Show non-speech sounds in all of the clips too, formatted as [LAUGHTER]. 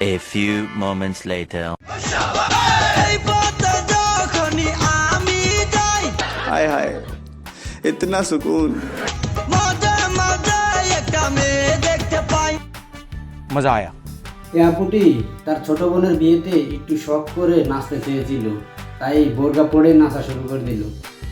A few moments later. হায় হায় ইতনা সুকুন মজা আয়া ইয়াপুটি তার ছোট বোনের বিয়েতে একটু শখ করে নাচতে চেয়েছিল তাই বোরকা পরে নাচা শুরু করে দিল।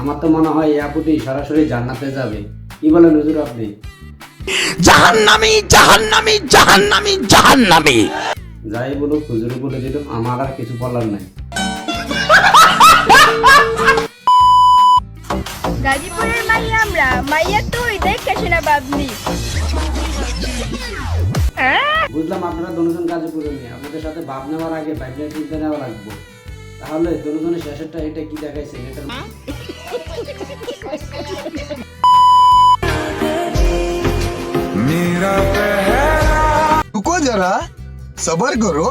আমার তো মনে হয় আপুটি সরাসরি জান্নাতে যাবে। কি বলেন হুজুর আপনি? জাহান্নামী জাহান্নামী জাহান্নামী জাহান্নামী। যাই বলুক হুজুর বলে দিল আমার আর কিছু বলার নাই। গাজীপুরের মাইয়া আমরা মাইয়া তুই দেখে শোনা বাবনি বুঝলাম আপনারা দুজন কাজে করে নিয়ে আপনাদের সাথে ভাব নেওয়ার আগে বাইকটা চিন্তা নেওয়া লাগবো। তাহলে দুজনের শেষেরটা এটা কি দেখাইছে? এটা সবার করো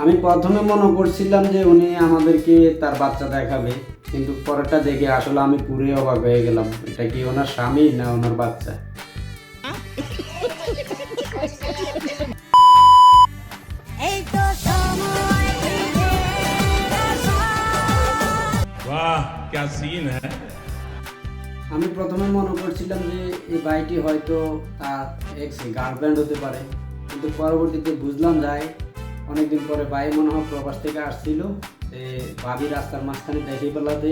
আমি প্রথমে মনে করছিলাম যে উনি আমাদেরকে তার বাচ্চা দেখাবে কিন্তু পরেরটা দেখে আসলে আমি পুরে অবাক হয়ে গেলাম এটা কি ওনার স্বামী না ওনার বাচ্চা? আমি প্রথমে মনে করছিলাম যে এই বাইটি হয়তো তার এক্স গার্লফ্রেন্ড হতে পারে। কিন্তু পরবর্তীতে বুঝলাম যায়, অনেকদিন পরে ভাই মনে হয় প্রবাস থেকে আসছিল। যে ভাবি রাস্তার মাঝখানে দেখে পেলাতে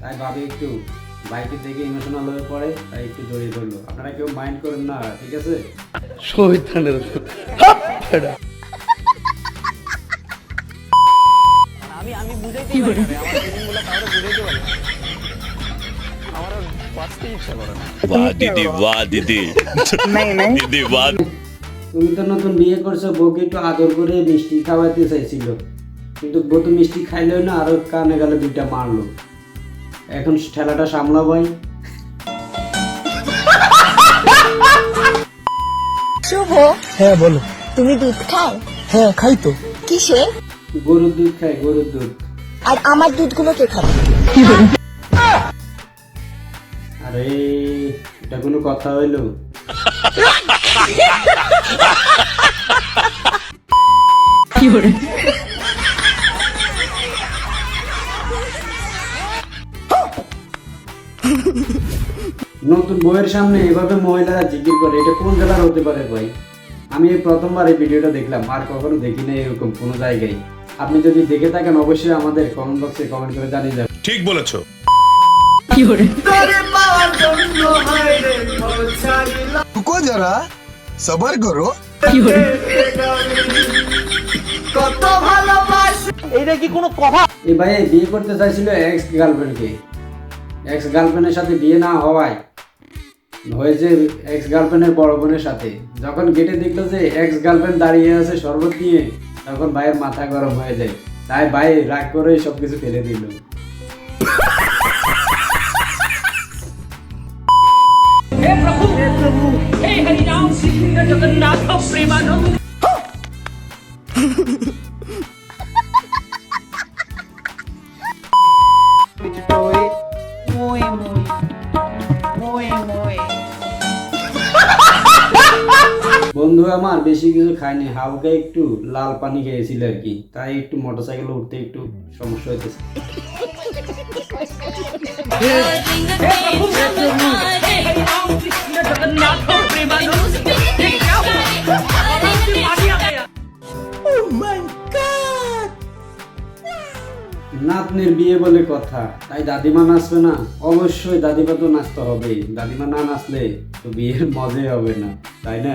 তাই ভাবি একটু ইমোশনাল হয়ে পড়ে তাই একটু জড়িয়ে ধরলো। আপনারা কেউ মাইন্ড করেন না ঠিক আছে? তুমি তো নতুন বিয়ে করছ বউকে একটু আদর করে মিষ্টি খাওয়াতে চাইছিল। কিন্তু বউ তো মিষ্টি খাইলেও না আরও কানে গেলে দুইটা মারলো। এখন ঠেলাটা সামলাবাই শুভ। হ্যাঁ বলো। তুমি দুধ খাও? হ্যাঁ খাই তো। কিসে? গরুর দুধ খায় গরুর দুধ। আর আমার দুধগুলো কে খাবে? আরে এটা কোনো কথা হইল। নতুন বইয়ের সামনে এভাবে মহিলারা জিজ্ঞেস করে এটা কোন জেলার হতে পারে ভাই? আমি এই প্রথমবার এই ভিডিওটা দেখলাম আর কখনো দেখি না এরকম কোনো জায়গায়। আপনি যদি দেখে থাকেন অবশ্যই আমাদের কমেন্ট বক্সে কমেন্ট করে জানিয়ে দেবেন। ঠিক বলেছ। এই ভাই বিয়ে করতে চাইছিল এক্স গার্লফ্রেন্ড কে। এক্স গার্লফ্রেন্ডের সাথে বিয়ে না হওয়ায় হয়েছে এক্স গার্লফ্রেন্ডের বড় বোনের সাথে। যখন গেটে দেখল যে এক্স গার্লফ্রেন্ড দাঁড়িয়ে আছে শরবত নিয়ে তখন ভাইয়ের মাথা গরম হয়ে যায়। তাই ভাই রাগ করে সব কিছু ফেলে দিল। [LAUGHS] বন্ধু আমার বেশি কিছু খায়নি হালকা একটু লাল পানি খেয়েছিল আর কি। তাই একটু মোটরসাইকেলে উঠতে একটু সমস্যা হইতেছে নাতনির বিয়ে বলে কথা, তাই দাদিমা নাচবে না? অবশ্যই দাদিমা তো নাচতে হবে দাদিমা না নাচলে তো বিয়ের মজাই হবে না, তাই না?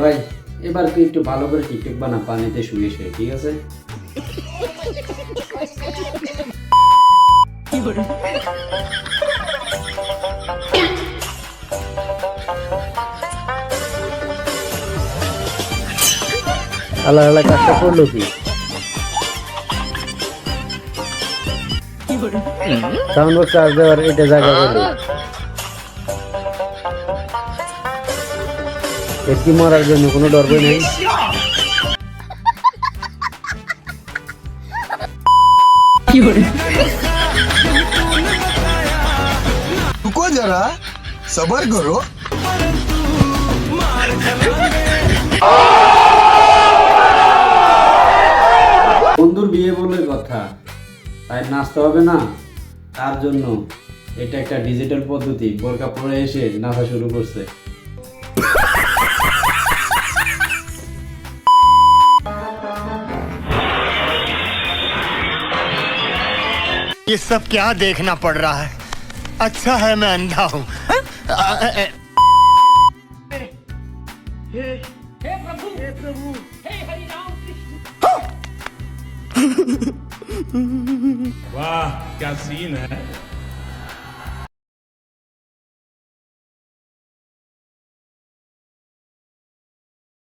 ভাই এবার তুই একটু ভালো করে টিকটক বানা পানিতে শুয়ে শুয়ে ঠিক আছে? আল্লাহ আল্লাহ কাজটা করল কি? সাউন্ড বক্স চার্জ দেওয়ার এটা জায়গা করল। মারার জন্য কোনো ডরবে নেই। যারা সবার করো বন্ধুর বিয়ে বলে কথা তাই নাচতে হবে না। তার জন্য এটা একটা ডিজিটাল পদ্ধতি বোরকা পরে এসে নাচা শুরু করছে। ये सब क्या देखना पड़ रहा है? अच्छा है मैं अंधा हूँ। [LAUGHS] वाह क्या सीन है।